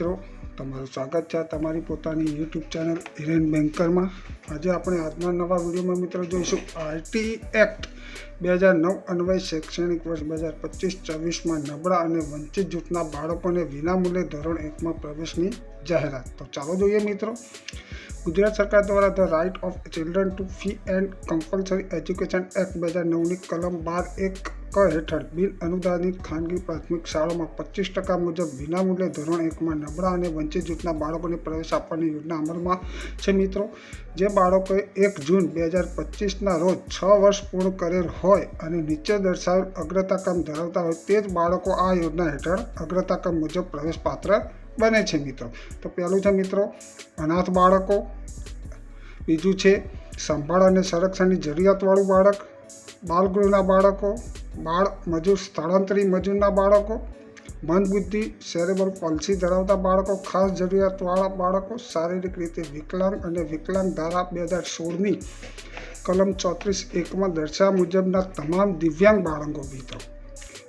તમારું સ્વાગત છે તમારી પોતાની યુટ્યુબ ચેનલ હિરેન બેન્કરમાં. આજે આપણે આજના નવા વિડીયોમાં મિત્રો જોઈશું આરટી એક્ટ બે હજાર નવ અન્વય શૈક્ષણિક વર્ષ બે હજાર પચીસ ચોવીસમાં નબળા અને વંચિત જૂથના બાળકોને વિનામૂલ્યે ધોરણ એકમાં પ્રવેશની જાહેરાત. તો ચાલો જોઈએ મિત્રો. ગુજરાત સરકાર દ્વારા the right of children to free and compulsory education act બે હજાર નવની કલમ બાર એક ક હેઠળ બિન અનુદાનિત ખાનગી પ્રાથમિક શાળામાં પચીસ ટકા મુજબ વિનામૂલ્યે ધોરણ એકમાં નબળા અને વંચિત જૂથના બાળકોને પ્રવેશ આપવાની યોજના અમલમાં છે મિત્રો. જે બાળકોએ એક જૂન બે હજાર પચીસના રોજ છ વર્ષ પૂર્ણ કરેલ હોય અને નીચે દર્શાવેલ અગ્રતાક્રમ ધરાવતા હોય તે જ બાળકો આ યોજના હેઠળ અગ્રતાક્રમ મુજબ પ્રવેશ પાત્ર બને છે મિત્રો. તો પહેલું છે મિત્રો, અનાથ બાળકો. બીજું છે સંભાળ અને સંરક્ષણની જરૂરિયાતવાળું બાળક બાલગૃહના બાળકો, બાળ મજૂર, સ્થળાંતરી મજૂરના બાળકો મંદબુદ્ધિ સેરેબલ પોલિસી ધરાવતા બાળકો, ખાસ જરૂરિયાતવાળા બાળકો, શારીરિક રીતે વિકલાંગ અને વિકલાંગ ધારા બે હજાર સોળની કલમ ચોત્રીસ એકમાં દર્શાવ્યા મુજબના તમામ દિવ્યાંગ બાળકો મિત્રો.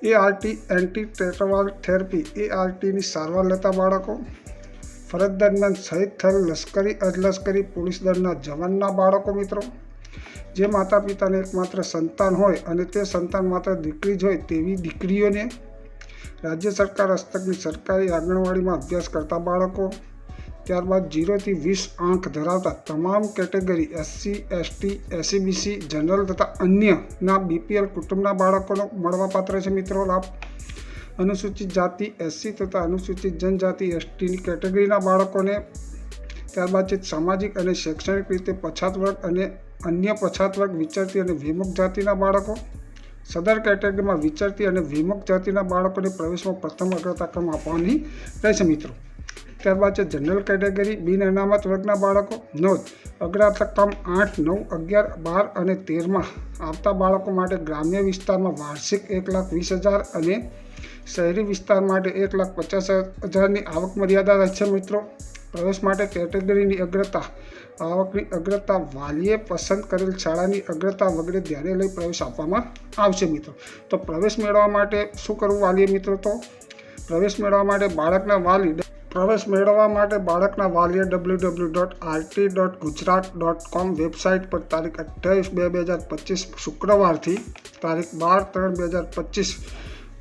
એઆરટી એન્ટી ટેટવાલ થેરપી એઆરટીની સારવાર લેતા બાળકો, ફરજ દરમિયાન શહીદ થયેલ લશ્કરી, અર્ધલશ્કરી પોલીસ દળના જવાનના બાળકો મિત્રો, જે માતા પિતાને એકમાત્ર સંતાન હોય અને તે સંતાન માત્ર દીકરી જ હોય તેવી દીકરીઓને રાજ્ય સરકાર, હસ્તકની સરકારી આંગણવાડીમાં અભ્યાસ કરતા બાળકો ત્યારબાદ જીરોથી વીસ આંક ધરાવતા તમામ category SC, ST SEBC general તથા અન્યના બીપીએલ કુટુંબના બાળકોનો મળવાપાત્ર છે મિત્રો લાભ. અનુસૂચિત જાતિ એસસી તથા અનુસૂચિત જનજાતિ એસટીની કેટેગરીના બાળકોને ત્યારબાદ છે સામાજિક અને શૈક્ષણિક રીતે પછાત વર્ગ અને અન્ય પછાત વર્ગ વિચરતી અને વિમુખ જાતિના બાળકો. સદર કેટેગરીમાં વિચરતી અને વિમુખ જાતિના બાળકોને પ્રવેશમાં પ્રથમ અગ્રતાક્રમ આપવાની રહેશે મિત્રો. ત્યારબાદ છે જનરલ કેટેગરી બિન અનામત વર્ગના બાળકો, નોંધ. અગ્રતાક્રમ આઠ, નવ, અગિયાર, બાર અને તેરમાં આવતા બાળકો માટે ગ્રામ્ય વિસ્તારમાં વાર્ષિક એક લાખ વીસ હજાર અને શહેરી વિસ્તાર માટે એક લાખ પચાસ હજારની આવક મર્યાદા રહેશે મિત્રો. પ્રવેશ માટે કેટેગરીની અગ્રતા, આવકની અગ્રતા, વાલીએ પસંદ કરેલ શાળાની અગ્રતા વગેરે ધ્યાને લઈ પ્રવેશ આપવામાં આવશે મિત્રો. તો પ્રવેશ મેળવવા માટે શું કરવું વાલીએ મિત્રો તો? પ્રવેશ મેળવવા માટે બાળકના વાલી પ્રવેશ મેળવવા માટે બાળકના વાલીએ W W dot RT dot Gujarat dot com website પર તારીખ અઠ્યાવીસ બે બે હજાર પચીસ શુક્રવારથી તારીખ બાર ત્રણ બે હજાર પચીસ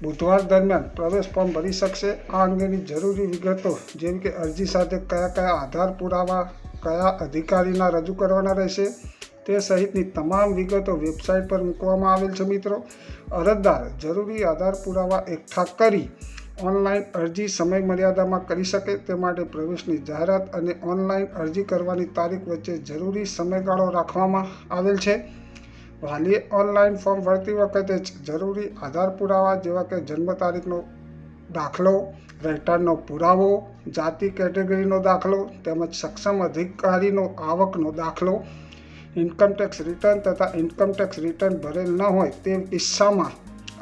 બુધવાર દરમિયાન પ્રવેશ ફોર્મ ભરી શકશે. આ અંગેની જરૂરી વિગતો જેમ કે અરજી સાથે કયા કયા આધાર પુરાવા કયા અધિકારીના રજૂ કરવાના રહેશે તે સહિતની તમામ વિગતો વેબસાઇટ પર મૂકવામાં આવેલ છે મિત્રો. અરજદાર જરૂરી આધાર પુરાવા એકઠા કરી ઓનલાઈન અરજી સમય મર્યાદામાં કરી શકે તે માટે પ્રવેશની જાહેરાત અને ઓનલાઈન અરજી કરવાની તારીખ વચ્ચે જરૂરી સમયગાળો રાખવામાં આવેલ છે. વાલીએ ઓનલાઈન ફોર્મ ભરતી વખતે જ જરૂરી આધાર પુરાવા જેવા કે જન્મ તારીખનો દાખલો, રહેઠાણનો પુરાવો, જાતિ કેટેગરીનો દાખલો તેમજ સક્ષમ અધિકારીનો આવકનો દાખલો ઇન્કમટેક્સ રિટર્ન તથા ઇન્કમટેક્સ રિટર્ન ભરેલ ન હોય તે કિસ્સામાં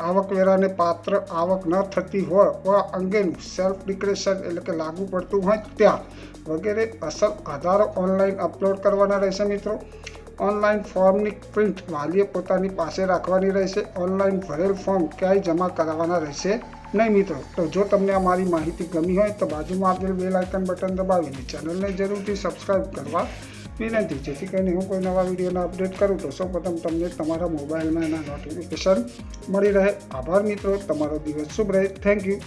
આવકવેરાને પાત્ર આવક ન થતી હોય અંગેનું સેલ્ફ ડિક્લેરેશન એટલે કે લાગુ પડતું હોય ત્યાં વગેરે અસલ આધારો ઓનલાઈન અપલોડ કરવાના રહેશે મિત્રો. ઓનલાઈન ફોર્મની પ્રિન્ટ વાલીએ પોતાની પાસે રાખવાની રહેશે. ઓનલાઈન ભરેલ ફોર્મ ક્યાંય જમા કરાવવાના રહેશે નહીં મિત્રો. તો જો તમને આ મારી માહિતી ગમી હોય તો બાજુમાં આપેલ બેલ આઇકન બટન દબાવીને ચેનલને જરૂરથી સબસ્ક્રાઈબ કરવા વિનંતી જેથી કરીને હું કોઈ નવા વિડીયોના અપડેટ કરું તો સૌપ્રથમ તમને તમારા મોબાઈલમાં એના નોટિફિકેશન મળી રહે. આભાર મિત્રો, તમારો દિવસ શુભ રહે. Thank you